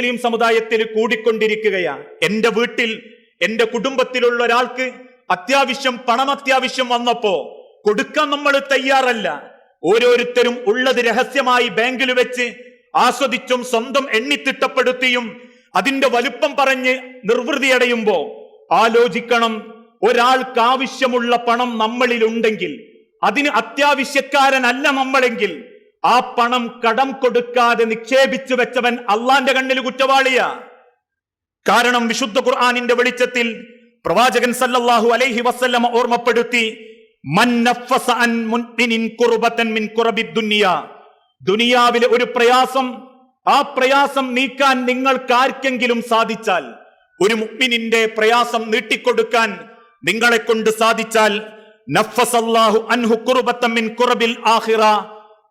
മുസ്ലിം സമുദായത്തിൽ കൂടിക്കൊണ്ടിരിക്കുകയാണ്. എന്റെ വീട്ടിൽ എന്റെ കുടുംബത്തിലുള്ള ഒരാൾക്ക് അത്യാവശ്യം പണം അത്യാവശ്യം വന്നപ്പോ കൊടുക്കാൻ നമ്മൾ തയ്യാറല്ല. ഓരോരുത്തരും ഉള്ളത് രഹസ്യമായി ബാങ്കിൽ വെച്ച് ആസ്വദിച്ചും സ്വന്തം എണ്ണിത്തിട്ടപ്പെടുത്തിയും അതിന്റെ വലുപ്പം പറഞ്ഞ് നിർവൃതിയടയുമ്പോ ആലോചിക്കണം ഒരാൾക്ക് ആവശ്യമുള്ള പണം നമ്മളിലുണ്ടെങ്കിൽ അതിന് അത്യാവശ്യക്കാരനല്ല നമ്മളെങ്കിൽ ആ പണം കടം കൊടുക്കാതെ നിക്ഷേപിച്ചു വെച്ചവൻ അള്ളാന്റെ കണ്ണിൽ കുറ്റവാളിയാ. കാരണം വിശുദ്ധ ഖുർആാനിന്റെ വെളിച്ചത്തിൽ പ്രവാചകൻ സല്ലല്ലാഹു അലൈഹി വസല്ലമ ഓർമ്മപ്പെടുത്തി ദുനിയാവിലെ ഒരു പ്രയാസം ആ പ്രയാസം നീക്കാൻ നിങ്ങൾക്കാർക്കെങ്കിലും സാധിച്ചാൽ ഒരു മുഗ്മിനിന്റെ പ്രയാസം നീട്ടിക്കൊടുക്കാൻ നിങ്ങളെ കൊണ്ട് സാധിച്ചാൽ നഫസല്ലാഹു അൻഹു കുർബത്തൻ മിൻ കുറബിൽ ആഖിറ.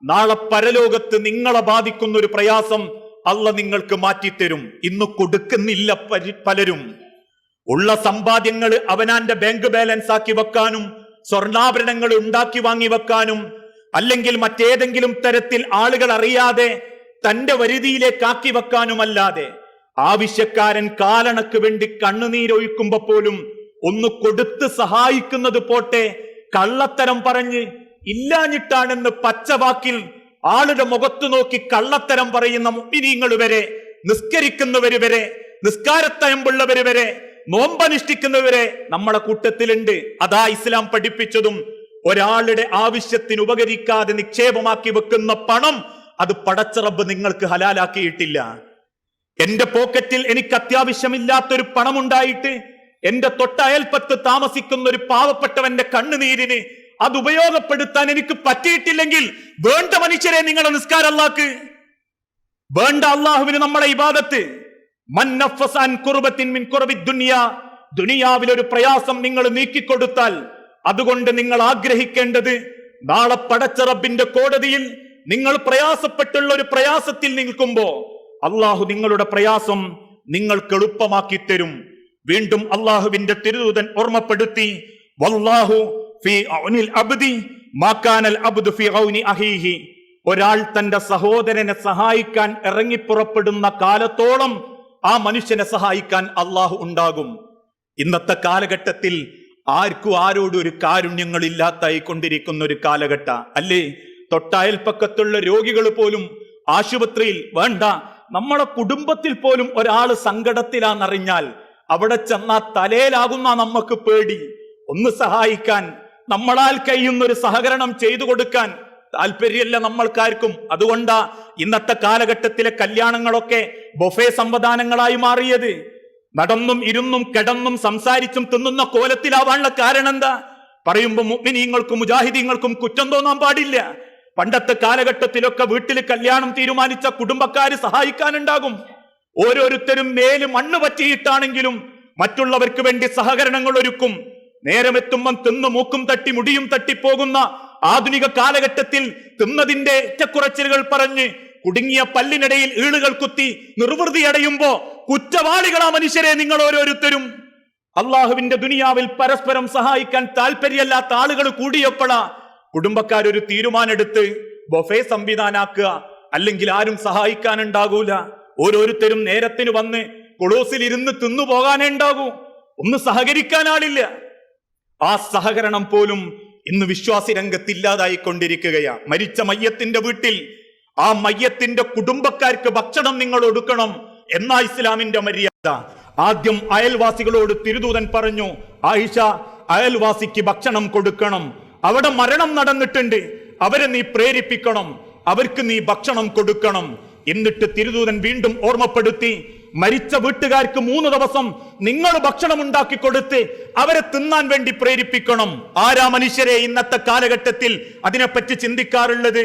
നാളെ പരലോകത്ത് നിങ്ങളെ ബാധിക്കുന്ന ഒരു പ്രയാസം അല്ല നിങ്ങൾക്ക് മാറ്റിത്തരും. ഇന്ന് കൊടുക്കുന്നില്ല പലരും. ഉള്ള സമ്പാദ്യങ്ങൾ അവനാന്റെ ബാങ്ക് ബാലൻസ് ആക്കി വെക്കാനും സ്വർണാഭരണങ്ങൾ ഉണ്ടാക്കി വാങ്ങി വെക്കാനും അല്ലെങ്കിൽ മറ്റേതെങ്കിലും തരത്തിൽ ആളുകൾ അറിയാതെ തന്റെ വരുതിയിലേക്ക് ആക്കി വെക്കാനുമല്ലാതെ ആവശ്യക്കാരൻ കാലണക്ക് വേണ്ടി കണ്ണുനീരൊഴിക്കുമ്പോ പോലും ഒന്ന് കൊടുത്ത് സഹായിക്കുന്നത് പോട്ടെ കള്ളത്തരം പറഞ്ഞ് ഇല്ലാഞ്ഞിട്ടാണെന്ന് പച്ചവാക്കിൽ ആളുടെ മുഖത്തു നോക്കി കള്ളത്തരം പറയുന്ന മുപ്പിനീങ്ങൾ വരെ നിസ്കരിക്കുന്നവര് വരെ നിസ്കാരത്തയമ്പുള്ളവര് വരെ നോമ്പനുഷ്ഠിക്കുന്നവരെ നമ്മളെ കൂട്ടത്തിലുണ്ട്. അതാ ഇസ്ലാം പഠിപ്പിച്ചതും ഒരാളുടെ ആവശ്യത്തിന് ഉപകരിക്കാതെ നിക്ഷേപമാക്കി വെക്കുന്ന പണം അത് പടച്ചറബ് നിങ്ങൾക്ക് ഹലാലാക്കിയിട്ടില്ല. എന്റെ പോക്കറ്റിൽ എനിക്ക് അത്യാവശ്യമില്ലാത്തൊരു പണമുണ്ടായിട്ട് എന്റെ തൊട്ടയൽപ്പത്ത് താമസിക്കുന്ന ഒരു പാവപ്പെട്ടവന്റെ കണ്ണുനീരിന് അത് ഉപയോഗപ്പെടുത്താൻ എനിക്ക് പറ്റിയിട്ടില്ലെങ്കിൽ വേണ്ട മനുഷ്യരെ നിങ്ങളെ നിസ്കാരം അല്ലാക്ക് വേണ്ട അള്ളാഹുവിന് നമ്മളെ ഇബാദത്ത്. മിൻ ദുനിയാവിൽ ഒരു പ്രയാസം നിങ്ങൾ നീക്കിക്കൊടുത്താൽ അതുകൊണ്ട് നിങ്ങൾ ആഗ്രഹിക്കേണ്ടത് നാളെ പടച്ച റബ്ബിന്റെ കോടതിയിൽ നിങ്ങൾ പ്രയാസപ്പെട്ടുള്ള ഒരു പ്രയാസത്തിൽ നിൽക്കുമ്പോ അള്ളാഹു നിങ്ങളുടെ പ്രയാസം നിങ്ങൾക്ക് എളുപ്പമാക്കി തരും. വീണ്ടും അള്ളാഹുവിന്റെ തിരുദൂതൻ ഓർമ്മപ്പെടുത്തി വല്ലാഹു ഒരാൾ തന്റെ സഹോദരനെ സഹായിക്കാൻ ഇറങ്ങിപ്പുറപ്പെടുന്ന കാലത്തോളം ആ മനുഷ്യനെ സഹായിക്കാൻ അള്ളാഹു ഉണ്ടാകും. ഇന്നത്തെ കാലഘട്ടത്തിൽ ആർക്കും ആരോടും ഒരു കാരുണ്യങ്ങളില്ലാത്തായി കൊണ്ടിരിക്കുന്ന ഒരു കാലഘട്ട അല്ലേ? തൊട്ടയൽപ്പക്കത്തുള്ള രോഗികൾ പോലും ആശുപത്രിയിൽ വേണ്ട. നമ്മളെ കുടുംബത്തിൽ പോലും ഒരാൾ സങ്കടത്തിലാണെന്നറിഞ്ഞാൽ അവിടെ ചെന്നാ തലയിലാകുന്ന നമുക്ക് പേടി. ഒന്ന് സഹായിക്കാൻ നമ്മളാൽ കഴിയുന്ന ഒരു സഹകരണം ചെയ്തു കൊടുക്കാൻ താല്പര്യമല്ല നമ്മൾക്കാർക്കും. അതുകൊണ്ടാ ഇന്നത്തെ കാലഘട്ടത്തിലെ കല്യാണങ്ങളൊക്കെ ബൊഫെ സംവിധാനങ്ങളായി മാറിയത്. നടന്നും ഇരുന്നും കിടന്നും സംസാരിച്ചും തിന്നുന്ന കോലത്തിലാവാനുള്ള കാരണം എന്താ പറയുമ്പോ മുഅ്മിനീങ്ങൾക്കും മുജാഹിദീങ്ങൾക്കും കുറ്റം തോന്നാൻ പാടില്ല. പണ്ടത്തെ കാലഘട്ടത്തിലൊക്കെ വീട്ടിൽ കല്യാണം തീരുമാനിച്ച കുടുംബക്കാർ സഹായിക്കാനുണ്ടാകും. ഓരോരുത്തരും മേൽ മണ്ണ് പറ്റിയിട്ടാണെങ്കിലും മറ്റുള്ളവർക്ക് വേണ്ടി സഹകരണങ്ങൾ ഒരുക്കും. നേരമെത്തുമ്പം തിന്നു മൂക്കും തട്ടി മുടിയും തട്ടിപ്പോകുന്ന ആധുനിക കാലഘട്ടത്തിൽ തിന്നതിന്റെ ഏറ്റക്കുറച്ചിലുകൾ പറഞ്ഞ് കുടുങ്ങിയ പല്ലിനിടയിൽ ഈളുകൾ കുത്തി നിർവൃതി അടയുമ്പോ കുറ്റവാളികളാ മനുഷ്യരെ നിങ്ങൾ ഓരോരുത്തരും. അള്ളാഹുവിന്റെ ദുനിയാവിൽ പരസ്പരം സഹായിക്കാൻ താല്പര്യമല്ലാത്ത ആളുകൾ കൂടിയപ്പോഴാ കുടുംബക്കാരൊരു തീരുമാനെടുത്ത് ബൊഫേ സംവിധാനാക്കുക അല്ലെങ്കിൽ ആരും സഹായിക്കാനുണ്ടാകൂല. ഓരോരുത്തരും നേരത്തിന് വന്ന് കൊളോസിൽ ഇരുന്ന് തിന്നു പോകാനേ ഉണ്ടാകൂ. ഒന്ന് സഹകരിക്കാൻ ആളില്ല. ആ സഹകരണം പോലും ഇന്ന് വിശ്വാസി രംഗത്ത് ഇല്ലാതായിക്കൊണ്ടിരിക്കുകയാണ് മരിച്ച മയ്യത്തിന്റെ വീട്ടിൽ ആ മയ്യത്തിന്റെ കുടുംബക്കാർക്ക് ഭക്ഷണം നിങ്ങൾ ഒടുക്കണം എന്നാ ഇസ്ലാമിന്റെ മര്യാദ. ആദ്യം അയൽവാസികളോട് തിരുദൂതൻ പറഞ്ഞു ആയിഷ അയൽവാസിക്ക് ഭക്ഷണം കൊടുക്കണം. അവിടെ മരണം നടന്നിട്ടുണ്ട്. അവരെ നീ പ്രേരിപ്പിക്കണം. അവർക്ക് നീ ഭക്ഷണം കൊടുക്കണം. എന്നിട്ട് തിരുദൂതൻ വീണ്ടും ഓർമ്മപ്പെടുത്തി മരിച്ച വീട്ടുകാർക്ക് മൂന്ന് ദിവസം നിങ്ങൾ ഭക്ഷണം ഉണ്ടാക്കി കൊടുത്ത് അവരെ തിന്നാൻ വേണ്ടി പ്രേരിപ്പിക്കണം. ആരാ മനുഷ്യരെ ഇന്നത്തെ കാലഘട്ടത്തിൽ അതിനെപ്പറ്റി ചിന്തിക്കാറുള്ളത്?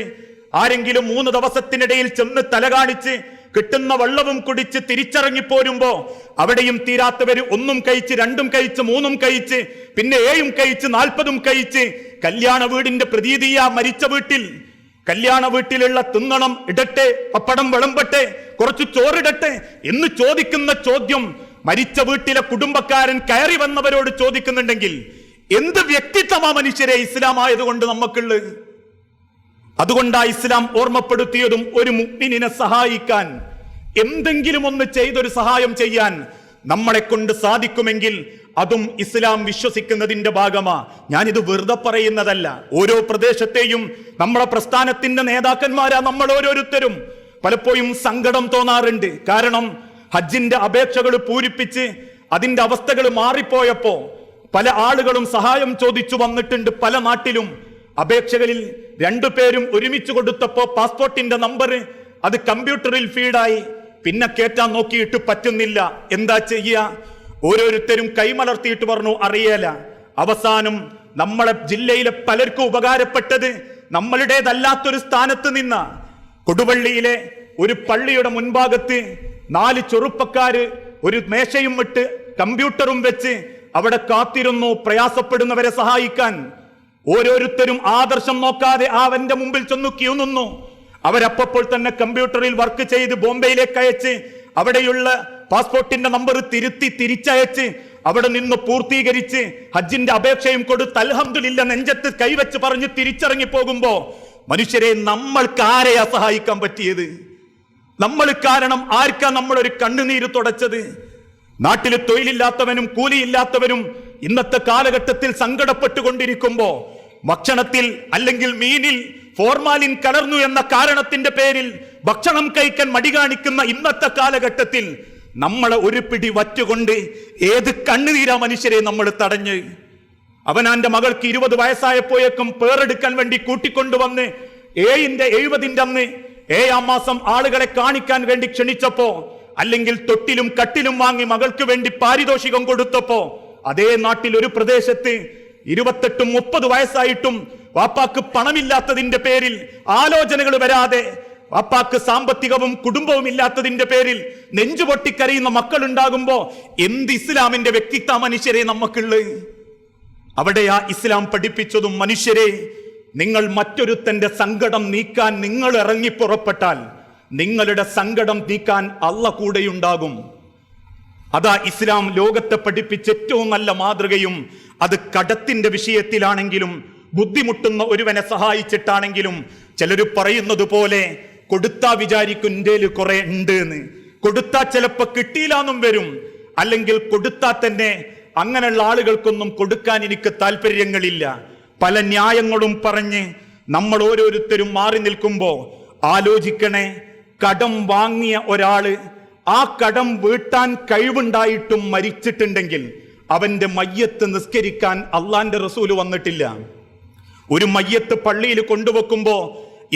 ആരെങ്കിലും മൂന്ന് ദിവസത്തിനിടയിൽ ചെന്ന് തല കാണിച്ച് കിട്ടുന്ന വെള്ളവും കുടിച്ച് തിരിച്ചിറങ്ങി പോരുമ്പോ അവിടെയും തീരാത്തവര് ഒന്നും കഴിച്ച് രണ്ടും കഴിച്ച് മൂന്നും കഴിച്ച് പിന്നെ ഏഴും കഴിച്ച് നാൽപ്പതും കഴിച്ച് കല്യാണ വീടിന്റെ പ്രതീതിയാ മരിച്ച വീട്ടിൽ. കല്യാണ വീട്ടിലുള്ള തിന്നണം ഇടട്ടെ പപ്പടം വിളമ്പട്ടെ കുറച്ച് ചോറിടട്ടെ എന്ന് ചോദിക്കുന്ന ചോദ്യം മരിച്ച വീട്ടിലെ കുടുംബക്കാരൻ കയറി വന്നവരോട് ചോദിക്കുന്നുണ്ടെങ്കിൽ എന്ത് വ്യക്തിത്വമാ മനുഷ്യരെ ഇസ്ലാം ആയതുകൊണ്ട് നമുക്കുള്ളത് അതുകൊണ്ടാ ഇസ്ലാം ഓർമ്മപ്പെടുത്തിയതും ഒരു മുഗ്മിനെ സഹായിക്കാൻ എന്തെങ്കിലും ഒന്ന് ചെയ്തൊരു സഹായം ചെയ്യാൻ നമ്മളെ കൊണ്ട് സാധിക്കുമെങ്കിൽ അതും ഇസ്ലാം വിശ്വസിക്കുന്നതിന്റെ ഭാഗമാ. ഞാനിത് വെറുതെ പറയുന്നതല്ല. ഓരോ പ്രദേശത്തെയും നമ്മുടെ പ്രസ്ഥാനത്തിന്റെ നേതാക്കന്മാരാ നമ്മൾ ഓരോരുത്തരും. പലപ്പോഴും സങ്കടം തോന്നാറുണ്ട്. കാരണം ഹജ്ജിന്റെ അപേക്ഷകൾ പൂരിപ്പിച്ച് അതിന്റെ അവസ്ഥകൾ മാറിപ്പോയപ്പോൾ പല ആളുകളും സഹായം ചോദിച്ചു വന്നിട്ടുണ്ട് പല നാട്ടിലും. അപേക്ഷകളിൽ രണ്ടു പേരും ഒരുമിച്ച് കൊടുത്തപ്പോൾ പാസ്പോർട്ടിന്റെ നമ്പർ അത് കമ്പ്യൂട്ടറിൽ ഫീഡായി. പിന്നെ കേറ്റാൻ നോക്കിയിട്ട് പറ്റുന്നില്ല. എന്താ ചെയ്യുക ഓരോരുത്തരും കൈമലർത്തിയിട്ട് പറഞ്ഞു അറിയേല അവസാനം നമ്മളെ ജില്ലയിലെ പലർക്കും ഉപകാരപ്പെട്ടത് നമ്മളുടേതല്ലാത്തൊരു സ്ഥാനത്ത് നിന്ന. കൊടുവള്ളിയിലെ ഒരു പള്ളിയുടെ മുൻഭാഗത്ത് നാല് ചെറുപ്പക്കാര് ഒരു മേശയും വിട്ട് കമ്പ്യൂട്ടറും വെച്ച് അവിടെ കാത്തിരുന്നു പ്രയാസപ്പെടുന്നവരെ സഹായിക്കാൻ. ഓരോരുത്തരും ആദർശം നോക്കാതെ അവന്റെ മുമ്പിൽ ചെന്നു ക്യൂ നിന്നു. അവരപ്പോൾ തന്നെ കമ്പ്യൂട്ടറിൽ വർക്ക് ചെയ്ത് ബോംബെയിലേക്ക് അയച്ച് അവിടെയുള്ള പാസ്പോർട്ടിന്റെ നമ്പർ തിരുത്തി തിരിച്ചയച്ച് അവിടെ നിന്ന് പൂർത്തീകരിച്ച് ഹജ്ജിന്റെ അപേക്ഷയും കൊടുത്ത് അൽഹംദുലില്ല നെഞ്ചത്ത് കൈവച്ച് പറഞ്ഞ് തിരിച്ചിറങ്ങി പോകുമ്പോ മനുഷ്യരെ നമ്മൾക്ക് ആരെയാ സഹായിക്കാൻ പറ്റിയത്? നമ്മൾ കാരണം ആർക്കാ ഒരു കണ്ണുനീര് തുടച്ചത്? നാട്ടിൽ തൊഴിലില്ലാത്തവനും കൂലിയില്ലാത്തവനും ഇന്നത്തെ കാലഘട്ടത്തിൽ സങ്കടപ്പെട്ടുകൊണ്ടിരിക്കുമ്പോ ഭക്ഷണത്തിൽ അല്ലെങ്കിൽ മീനിൽ ഫോർമാലിൻ കലർന്നു എന്ന കാരണത്തിന്റെ പേരിൽ ഭക്ഷണം കഴിക്കാൻ മടി കാണിക്കുന്ന ഇന്നത്തെ കാലഘട്ടത്തിൽ നമ്മളെ ഒരു പിടി വറ്റുകൊണ്ട് ഏത് കണ്ണുനീരാ മനുഷ്യരെ നമ്മൾ തടഞ്ഞ്? അവനാന്റെ മകൾക്ക് ഇരുപത് വയസ്സായപ്പോയേക്കും പേറെടുക്കാൻ വേണ്ടി കൂട്ടിക്കൊണ്ടുവന്ന് ഏഴിന്റെ എഴുപതിന്റെ അന്ന് ഏഴാം മാസം ആളുകളെ കാണിക്കാൻ വേണ്ടി ക്ഷണിച്ചപ്പോ അല്ലെങ്കിൽ തൊട്ടിലും കട്ടിലും വാങ്ങി മകൾക്ക് വേണ്ടി പാരിതോഷികം കൊടുത്തപ്പോ അതേ നാട്ടിൽ ഒരു പ്രദേശത്ത് ഇരുപത്തെട്ടും മുപ്പത് വയസ്സായിട്ടും വാപ്പാക്ക് പണമില്ലാത്തതിന്റെ പേരിൽ ആലോചനകൾ വരാതെ വാപ്പാക്ക് സാമ്പത്തികവും കുടുംബവും ഇല്ലാത്തതിന്റെ പേരിൽ നെഞ്ചു നെഞ്ചുപൊട്ടിക്കരയുന്ന മക്കളുണ്ടാകുമ്പോ എന്ത് ഇസ്ലാമിന്റെ വ്യക്തിത്വ മനുഷ്യരെ നമുക്കുള്ളത് അവിടെയാ ഇസ്ലാം പഠിപ്പിച്ചതും മനുഷ്യരെ. നിങ്ങൾ മറ്റൊരുത്തന്റെ സങ്കടം നീക്കാൻ നിങ്ങൾ ഇറങ്ങി പുറപ്പെട്ടാൽ നിങ്ങളുടെ സങ്കടം നീക്കാൻ അള്ള കൂടെയുണ്ടാകും. അതാ ഇസ്ലാം ലോകത്തെ പഠിപ്പിച്ച ഏറ്റവും നല്ല മാതൃകയും അത് കടത്തിന്റെ വിഷയത്തിലാണെങ്കിലും ബുദ്ധിമുട്ടുന്ന ഒരുവനെ സഹായിച്ചിട്ടാണെങ്കിലും ചിലർ പറയുന്നത് പോലെ കൊടുത്താ വിചാരിക്കും ഇന്ത്യയിൽ കുറെ ഉണ്ട് എന്ന് കൊടുത്താ ചിലപ്പോ കിട്ടിയില്ലാന്നും വരും. അല്ലെങ്കിൽ കൊടുത്താ തന്നെ അങ്ങനെയുള്ള ആളുകൾക്കൊന്നും കൊടുക്കാൻ എനിക്ക് താല്പര്യങ്ങളില്ല. പല ന്യായങ്ങളും പറഞ്ഞ് നമ്മൾ ഓരോരുത്തരും മാറി നിൽക്കുമ്പോ ആലോചിക്കണേ കടം വാങ്ങിയ ഒരാൾ ആ കടം വീട്ടാൻ കഴിവുണ്ടായിട്ടും മരിച്ചിട്ടുണ്ടെങ്കിൽ അവന്റെ മയ്യത്ത് നിസ്കരിക്കാൻ അള്ളാന്റെ റസൂൽ വന്നിട്ടില്ല. ഒരു മയ്യത്ത് പള്ളിയിൽ കൊണ്ടുവെക്കുമ്പോ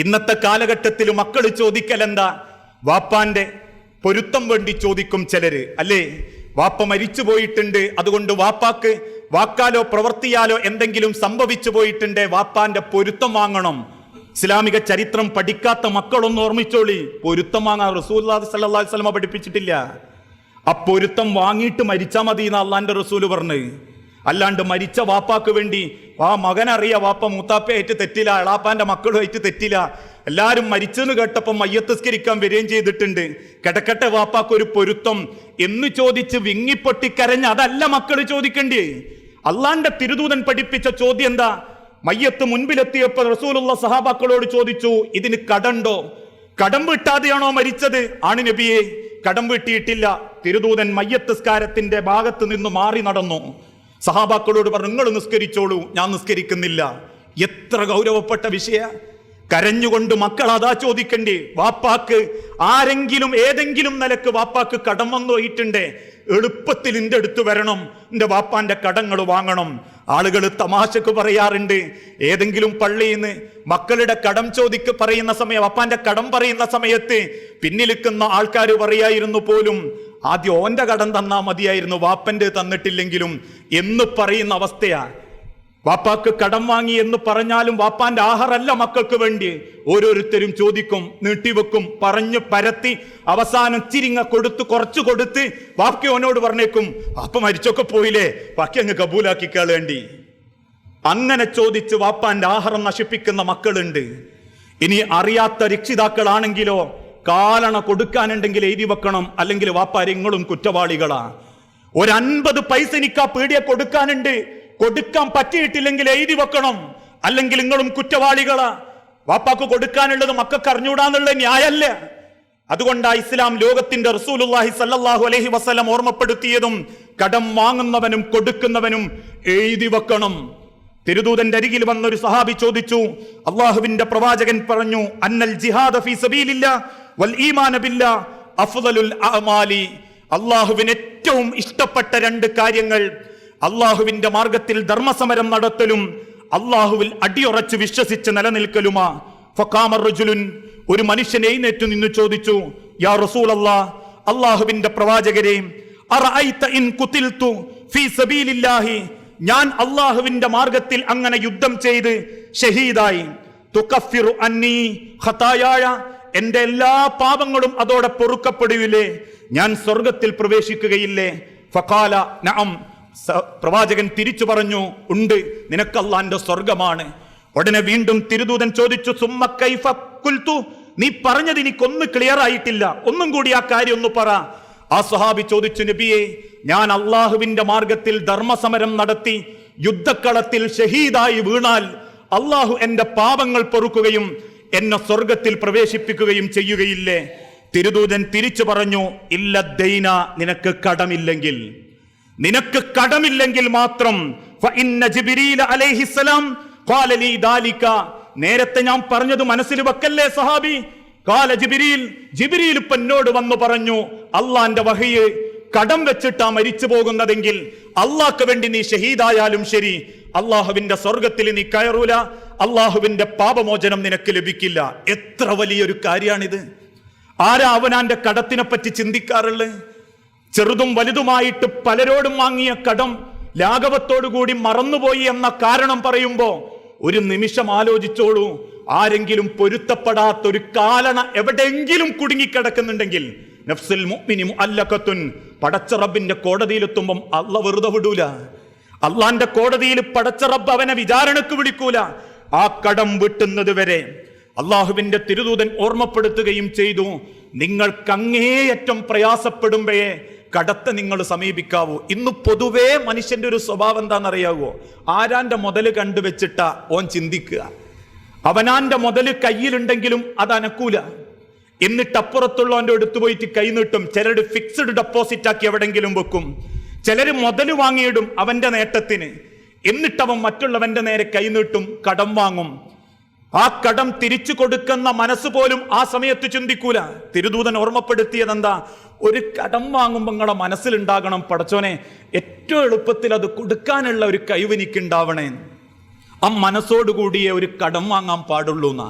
ഇന്നത്തെ കാലഘട്ടത്തിൽ മക്കൾ ചോദിക്കലെന്താ വാപ്പാന്റെ പൊരുത്തം വേണ്ടി ചോദിക്കും ചിലര്. അല്ലേ? വാപ്പ മരിച്ചു പോയിട്ടുണ്ട് അതുകൊണ്ട് വാപ്പാക്ക് വാക്കാലോ പ്രവർത്തിയാലോ എന്തെങ്കിലും സംഭവിച്ചു പോയിട്ടുണ്ട് വാപ്പാന്റെ പൊരുത്തം വാങ്ങണം. ഇസ്ലാമിക ചരിത്രം പഠിക്കാത്ത മക്കളൊന്നും ഓർമ്മിച്ചോളി. പൊരുത്തം വാങ്ങാൻ റസൂൽ വസല്ലമ പഠിപ്പിച്ചിട്ടില്ല. ആ പൊരുത്തം വാങ്ങിയിട്ട് മരിച്ചാൽ മതി എന്ന് അള്ളാന്റെ റസൂൽ പറഞ്ഞു. അല്ലാണ്ട് മരിച്ച വാപ്പാക്ക് വേണ്ടി ആ മകനറിയ വാപ്പ മൂത്താപ്പയായിട്ട് തെറ്റില്ല എളാപ്പാന്റെ മക്കളുമായിട്ട് തെറ്റില്ല. എല്ലാരും മരിച്ചെന്ന് കേട്ടപ്പം മയ്യത്തസ്കരിക്കാൻ വരികയും ചെയ്തിട്ടുണ്ട്. കിടക്കട്ടെ വാപ്പാക്ക് ഒരു പൊരുത്തം എന്ന് ചോദിച്ച് വിങ്ങിപ്പൊട്ടിക്കരഞ്ഞ് അതല്ല മക്കൾ ചോദിക്കണ്ടേ? അള്ളാന്റെ തിരുദൂതൻ പഠിപ്പിച്ച ചോദ്യം എന്താ? മയ്യത്ത് മുൻപിലെത്തിയപ്പോൾ റസൂലുള്ള സഹാബാക്കളോട് ചോദിച്ചു ഇതിന് കടണ്ടോ കടം വീട്ടാതെയാണോ മരിച്ചത്? ആണ് നബിയെ കടം വീട്ടിയിട്ടില്ല. തിരുദൂതൻ മയ്യത്തസ്കാരത്തിന്റെ ഭാഗത്ത് നിന്ന് മാറി നടന്നു. സഹാബാക്കളോട് പറഞ്ഞു നിങ്ങൾ നിസ്കരിച്ചോളൂ ഞാൻ നിസ്കരിക്കുന്നില്ല. എത്ര ഗൗരവപ്പെട്ട വിഷയ. കരഞ്ഞുകൊണ്ട് മക്കൾ അതാ ചോദിക്കണ്ടേ വാപ്പാക്ക് ആരെങ്കിലും ഏതെങ്കിലും നിലയ്ക്ക് വാപ്പാക്ക് കടം വന്നു പോയിട്ടുണ്ടേ എളുപ്പത്തിൽ എന്റെ അടുത്ത് വരണം എന്റെ വാപ്പാന്റെ കടങ്ങൾ വാങ്ങണം. ആളുകൾ തമാശക്ക് പറയാറുണ്ട് ഏതെങ്കിലും പള്ളിയിൽ നിന്ന് മക്കളുടെ കടം ചോദിക്ക് പറയുന്ന സമയം വാപ്പാന്റെ കടം പറയുന്ന സമയത്ത് പിന്നിലിക്കുന്ന ആൾക്കാർ പറയായിരുന്നു പോലും ആദ്യം ഓന്റെ കടം തന്നാ മതിയായിരുന്നു വാപ്പന്റെ തന്നിട്ടില്ലെങ്കിലും എന്ന് പറയുന്ന അവസ്ഥയാ. വാപ്പാക്ക് കടം വാങ്ങി എന്ന് പറഞ്ഞാലും വാപ്പാന്റെ ആഹാരല്ല മക്കൾക്ക് വേണ്ടി. ഓരോരുത്തരും ചോദിക്കും നീട്ടിവെക്കും പറഞ്ഞു പരത്തി അവസാനം ചിരിങ്ങ കൊടുത്ത് കുറച്ചു കൊടുത്ത് ബാക്കി ഓനോട് പറഞ്ഞേക്കും വാപ്പ മരിച്ചൊക്കെ പോയില്ലേ ബാക്കി അങ്ങ് കബൂലാക്കി കേളേണ്ടി. അങ്ങനെ ചോദിച്ച് വാപ്പാന്റെ ആഹാരം നശിപ്പിക്കുന്ന മക്കളുണ്ട്. ഇനി അറിയാത്ത രക്ഷിതാക്കളാണെങ്കിലോ കാലണ കൊടുക്കാനുണ്ടെങ്കിൽ എഴുതി വെക്കണം. അല്ലെങ്കിൽ വാപ്പാരെങ്ങളും കുറ്റവാളികളാ. ഒരു അൻപത് പൈസ എനിക്ക് ആ പീടിയെ കൊടുക്കാനുണ്ട്. കൊടുക്കാൻ പറ്റിയിട്ടില്ലെങ്കിൽ എഴുതി വെക്കണം. അല്ലെങ്കിൽ നിങ്ങളും കുറ്റവാളികളാ. വാപ്പാക്ക് കൊടുക്കാനുള്ളത് മക്കൾക്ക് അറിഞ്ഞൂടാന്നുള്ള ന്യായല്ല. അതുകൊണ്ടാ ഇസ്ലാം ലോകത്തിന്റെ റസൂലുള്ളാഹി സല്ലാഹു അലഹി വസ്ലം ഓർമ്മപ്പെടുത്തിയതും കടം വാങ്ങുന്നവനും കൊടുക്കുന്നവനും എഴുതി വെക്കണം. തിരുദൂതന്റെ അരികിൽ വന്നൊരു സഹാബി ചോദിച്ചു. അള്ളാഹുവിന്റെ പ്രവാചകൻ പറഞ്ഞു അന്നൽ ജിഹാദ് ഫീ സബീലില്ല. വൽ അഫ്ദലുൽ അള്ളാഹുവിന് ഏറ്റവും ഇഷ്ടപ്പെട്ട രണ്ട് കാര്യങ്ങൾ. അള്ളാഹുവിന്റെ മാർഗത്തിൽ ധർമ്മസമരം നടത്തലും അള്ളാഹുവിൽ അടിയുറച്ച് വിശ്വസിച്ച് നിലനിൽക്കലുമാ. ഫഖാമർ റജുലുൻ ഒരു മനുഷ്യൻ എഴുന്നേറ്റു നിന്ന് ചോദിച്ചു യാ റസൂൽ അള്ളാഹുവിന്റെ പ്രവാചകരെ ഞാൻ അള്ളാഹുവിന്റെ മാർഗത്തിൽ അങ്ങനെ യുദ്ധം ചെയ്ത് ഷഹീദായി. എന്റെ എല്ലാ പാപങ്ങളും അതോടെ പൊറുക്കപ്പെടുകയില്ലേ ഞാൻ സ്വർഗത്തിൽ പ്രവേശിക്കുകയില്ലേ? ഫഖാല നഅം. പ്രവാചകൻ തിരിച്ചു പറഞ്ഞു ഉണ്ട് നിനക്ക് അള്ളാന്റെ സ്വർഗമാണ്. ഉടനെ വീണ്ടും തിരുദൂതൻ ചോദിച്ചു സുമ്മ കൈഫ കുൽത്തു നീ പറഞ്ഞത് എനിക്കൊന്ന് ക്ലിയർ ആയിട്ടില്ല. ഒന്നും കൂടി ആ കാര്യം ഒന്ന് പറ. ആ സ്വഹാബി ചോദിച്ചു നബിയെ ഞാൻ അള്ളാഹുവിന്റെ മാർഗത്തിൽ ധർമ്മസമരം നടത്തി യുദ്ധക്കളത്തിൽ ഷഹീദായി വീണാൽ അള്ളാഹു എന്റെ പാപങ്ങൾ പൊറുക്കുകയും എന്നെ സ്വർഗത്തിൽ പ്രവേശിപ്പിക്കുകയും ചെയ്യുകയില്ലേ? തിരുദൂതൻ തിരിച്ചു പറഞ്ഞു ഇല്ല ദൈന നിനക്ക് കടമില്ലെങ്കിൽ. നിനക്ക് കടമില്ലെങ്കിൽ മാത്രം. അലൈഹിസ്സലാം നേരത്തെ ഞാൻ പറഞ്ഞത് മനസ്സിൽ വെക്കല്ലേ സഹാബി? കാല ജിബിരിയിൽ ജിബിരിയിൽ പെന്നോട് വന്നു പറഞ്ഞു അള്ളാന്റെ വഹയ് കടം വെച്ചിട്ടാ മരിച്ചു പോകുന്നതെങ്കിൽ അള്ളാഹ്ക്ക് വേണ്ടി നീ ഷഹീദായാലും ശരി. അള്ളാഹുവിന്റെ സ്വർഗത്തിൽ നീ കയറൂല. അള്ളാഹുവിന്റെ പാപമോചനം നിനക്ക് ലഭിക്കില്ല. എത്ര വലിയൊരു കാര്യമാണിത് ആരാ അവനാന്റെ കടത്തിനെ പറ്റി ചിന്തിക്കാറുള്ളത് ചെറുതും വലുതുമായിട്ട് പലരോടും വാങ്ങിയ കടം ലാഘവത്തോടുകൂടി മറന്നുപോയി എന്ന കാരണം പറയുമ്പോൾ ഒരു നിമിഷം ആലോചിച്ചോളൂ. ആരെങ്കിലും പൊരുത്തപ്പെടാത്ത ഒരു കാലണ എവിടെയെങ്കിലും കുടുങ്ങിക്കിടക്കുന്നുണ്ടെങ്കിൽ നഫ്സുൽ മുഅ്മിനി അല്ലക്കത്തുൻ പടച്ച കോടതിയിലെത്തുമ്പം അല്ല വെറുതെ വിടൂല. അള്ളാന്റെ കോടതിയിൽ പടച്ച റബ്ബ് അവനെ വിചാരണക്ക് വിളിക്കൂല. ആ കടം വിട്ടുന്നത് വരെ അള്ളാഹുവിന്റെ തിരുദൂതൻ ഓർമ്മപ്പെടുത്തുകയും ചെയ്തു. നിങ്ങൾക്ക് അങ്ങേയറ്റം പ്രയാസപ്പെടുമ്പോഴേ കടത്തെ നിങ്ങൾ സമീപിക്കാവൂ. ഇന്ന് പൊതുവേ മനുഷ്യന്റെ ഒരു സ്വഭാവം എന്താണെന്നറിയാവോ? ആരാന്റെ മുതൽ കണ്ടുവെച്ചിട്ട ഓൻ ചിന്തിക്കുക. അവനാന്റെ മുതൽ കയ്യിലുണ്ടെങ്കിലും അത് അനക്കൂല. എന്നിട്ട് അപ്പുറത്തുള്ളവന്റെ അടുത്ത് പോയിട്ട് കൈ നീട്ടും. ചിലർ ഫിക്സ്ഡ് ഡെപ്പോസിറ്റ് ആക്കി എവിടെങ്കിലും വെക്കും. ചിലർ മുതൽ വാങ്ങിയിടും അവന്റെ നേട്ടത്തിന്. എന്നിട്ട് അവൻ മറ്റുള്ളവന്റെ നേരെ കൈനീട്ടും കടം വാങ്ങും. ആ കടം തിരിച്ചു കൊടുക്കുന്ന മനസ്സ് പോലും ആ സമയത്ത് ചിന്തിക്കൂല. തിരുദൂതൻ ഓർമ്മപ്പെടുത്തിയത് എന്താ ഒരു കടം വാങ്ങുമ്പോൾ നിങ്ങളുടെ മനസ്സിലുണ്ടാകണം പടച്ചോനെ ഏറ്റവും എളുപ്പത്തിൽ അത് കൊടുക്കാനുള്ള ഒരു കഴിവ് എനിക്കുണ്ടാവണേ. ആ മനസ്സോടുകൂടിയേ ഒരു കടം വാങ്ങാൻ പാടുള്ളൂ എന്നാ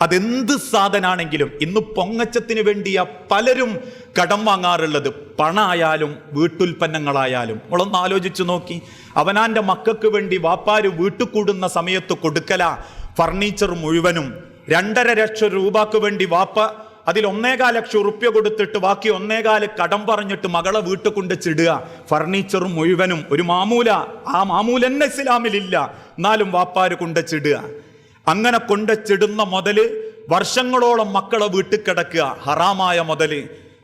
അതെന്ത് സാധനാണെങ്കിലും ഇന്ന് പൊങ്ങച്ചത്തിന് വേണ്ടിയ പലരും കടം വാങ്ങാറുള്ളത്. പണമായാലും വീട്ടുൽപ്പന്നങ്ങളായാലും. നമ്മളൊന്ന് ആലോചിച്ചു നോക്കി. അവനാന്റെ മക്കൾക്ക് വേണ്ടി വാപ്പാര് വീട്ടിൽ കൂടുന്ന സമയത്ത് കൊടുക്കല ഫർണിച്ചർ മുഴുവനും. രണ്ടര ലക്ഷം രൂപക്ക് വേണ്ടി വാപ്പ അതിൽ ഒന്നേകാൽ ലക്ഷം ഉറുപ്യ കൊടുത്തിട്ട് ബാക്കി ഒന്നേകാൽ കടം പറഞ്ഞിട്ട് മകളെ വീട്ടിൽ കൊണ്ട് ചിടുക. ഫർണിച്ചറും മുഴുവനും ഒരു മാമൂല. ആ മാമൂല തന്നെ ഇസ്ലാമിലില്ല. എന്നാലും വാപ്പാര് കൊണ്ട് ചിടുക. അങ്ങനെ കൊണ്ട് ചിടുന്ന മുതൽ വർഷങ്ങളോളം മക്കളെ വീട്ടിൽ കിടക്കുക. ഹറാമായ മുതൽ.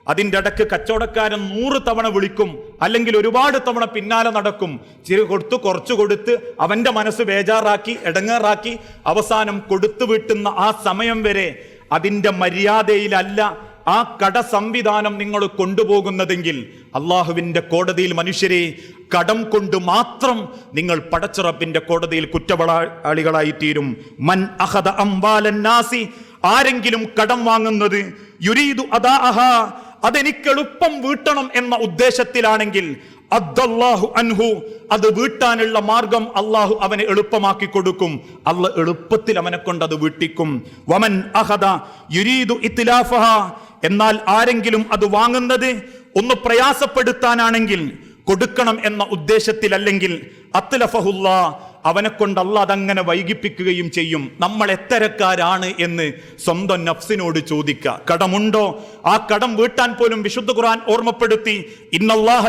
അതിന്റെ ഇടയ്ക്ക് കച്ചവടക്കാരൻ നൂറ് തവണ വിളിക്കും. അല്ലെങ്കിൽ ഒരുപാട് തവണ പിന്നാലെ നടക്കും. ചിരി കൊടുത്ത് കുറച്ചു കൊടുത്ത് അവന്റെ മനസ്സ് ബേജാറാക്കി ഇടങ്ങേറാക്കി അവസാനം കൊടുത്തു വിട്ടുന്ന ആ സമയം വരെ അതിന്റെ മര്യാദയിലല്ല ആ കട സംവിധാനം നിങ്ങൾ കൊണ്ടുപോകുന്നതെങ്കിൽ. അള്ളാഹുവിന്റെ കോടതിയിൽ മനുഷ്യരെ കടം കൊണ്ട് മാത്രം നിങ്ങൾ പടച്ചിറപ്പിന്റെ കോടതിയിൽ കുറ്റവാളികളായി തീരും മൻ അഹദ അംബാലൻ നാസി ആരെങ്കിലും കടം വാങ്ങുന്നത് യുരീദു അദാഅഹ അതെനിക്ക് എളുപ്പം വീട്ടണം എന്ന ഉദ്ദേശത്തിലാണെങ്കിൽ അബ്ദല്ലാഹു അൻഹു അത് വീട്ടാനുള്ള മാർഗം അള്ളാഹു അവനെ എളുപ്പമാക്കി കൊടുക്കും. അല്ല എളുപ്പത്തിൽ അവനെ കൊണ്ട് അത് വീട്ടിക്കും. വമൻ അഹദ യുരീദു ഇത്തിലാഫഹ എന്നാൽ ആരെങ്കിലും അത് വാങ്ങുന്നത് ഒന്ന് പ്രയാസപ്പെടുത്താനാണെങ്കിൽ കൊടുക്കണം എന്ന ഉദ്ദേശത്തിലല്ലെങ്കിൽ അത്ലഫഹുല്ല അവനെ കൊണ്ട് അല്ല അതങ്ങനെ വൈകിപ്പിക്കുകയും ചെയ്യും. നമ്മൾ എത്തരക്കാരാണ് എന്ന് സ്വന്തം നഫ്സിനോട് ചോദിക്കുക കടമുണ്ടോ? ആ കടം വീട്ടാൻ പോലും വിശുദ്ധ ഖുർആൻ ഓർമ്മപ്പെടുത്തി ഇന്നല്ലാഹ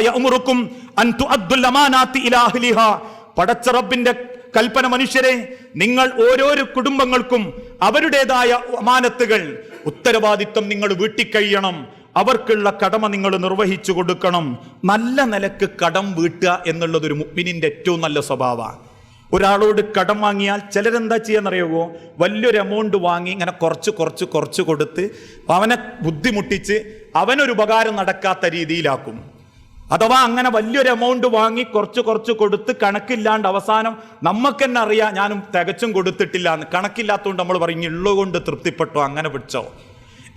പടച്ചറബിന്റെ കൽപ്പന മനുഷ്യരെ നിങ്ങൾ ഓരോരോ കുടുംബങ്ങൾക്കും അവരുടേതായ അമാനത്തുകൾ. ഉത്തരവാദിത്വം നിങ്ങൾ വീട്ടിക്കഴിയണം. അവർക്കുള്ള കടമ നിങ്ങൾ നിർവഹിച്ചു കൊടുക്കണം. നല്ല നിലയ്ക്ക് കടം വീട്ടുക എന്നുള്ളത് ഒരു മുപ്പിനിന്റെ ഏറ്റവും നല്ല സ്വഭാവമാണ്. ഒരാളോട് കടം വാങ്ങിയാൽ ചിലരെന്താ ചെയ്യാന്നറിയുമോ വലിയൊരു എമൗണ്ട് വാങ്ങി ഇങ്ങനെ കുറച്ച് കുറച്ച് കുറച്ച് കൊടുത്ത് അവനെ ബുദ്ധിമുട്ടിച്ച് അവനൊരു ഉപകാരം നടക്കാത്ത രീതിയിലാക്കും. അഥവാ അങ്ങനെ വലിയൊരു എമൗണ്ട് വാങ്ങി കുറച്ച് കുറച്ച് കൊടുത്ത് കണക്കില്ലാണ്ട് അവസാനം നമുക്ക് തന്നെ അറിയാം ഞാനും തികച്ചും കൊടുത്തിട്ടില്ല എന്ന് കണക്കില്ലാത്തതുകൊണ്ട് നമ്മൾ പറയും ഉള്ളതുകൊണ്ട് തൃപ്തിപ്പെട്ടോ അങ്ങനെ പിടിച്ചോ.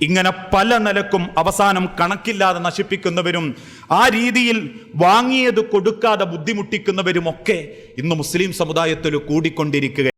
ഇങ്ങനെ പല നിലക്കും അവസാനം കണക്കില്ലാതെ നശിപ്പിക്കുന്നവരും ആ രീതിയിൽ വാങ്ങിയത് കൊടുക്കാതെ ബുദ്ധിമുട്ടിക്കുന്നവരും ഒക്കെ ഇന്ന് മുസ്ലിം സമുദായത്തിൽ കൂടിക്കൊണ്ടിരിക്കുക